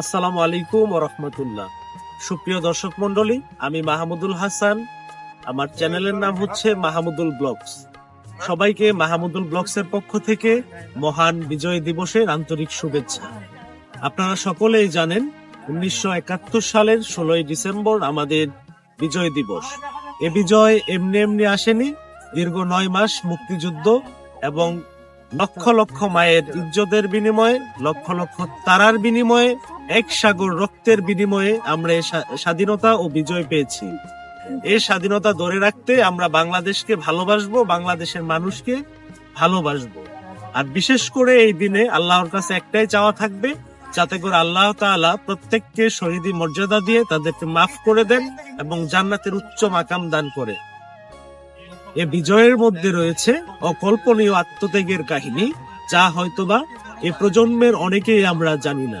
আসসালামু আলাইকুম রহমতুল্লাহ। সুপ্রিয় দর্শক মন্ডলী আমি মাহমুদুল হাসান। আমার চ্যানেলের নাম হচ্ছে মাহমুদুল ব্লগস। সবাইকে মাহমুদুল ব্লগসের পক্ষ থেকে মহান বিজয় দিবসের আন্তরিক শুভেচ্ছা। আপনারা সকলেই জানেন, উনিশশো একাত্তর সালের ষোলোই ডিসেম্বর আমাদের বিজয় দিবস। এ বিজয় এমনি এমনি আসেনি, দীর্ঘ নয় মাস মুক্তিযুদ্ধ এবং লক্ষ লক্ষ মায়ের ইজ্জতের বিনিময়ে, লক্ষ লক্ষ তারার বিনিময়ে এক সাগর রক্তের বিনিময়ে আমরা স্বাধীনতা ও বিজয় পেয়েছি। এই স্বাধীনতা ধরে রাখতে আমরা বাংলাদেশকে ভালোবাসবো, বাংলাদেশের মানুষকে ভালোবাসবো। আর বিশেষ করে এই দিনে আল্লাহর কাছে একটাই চাওয়া থাকবে, যাতে করে আল্লাহ তাআলা প্রত্যেককে শহীদি মর্যাদা দিয়ে তাদেরকে মাফ করে দেন এবং জান্নাতের উচ্চ মাকাম দান করে। এ বিজয়ের মধ্যে রয়েছে অকল্পনীয় আত্মত্যাগের কাহিনী, যা হয়তোবা এ প্রজন্মের অনেকেই আমরা জানি না।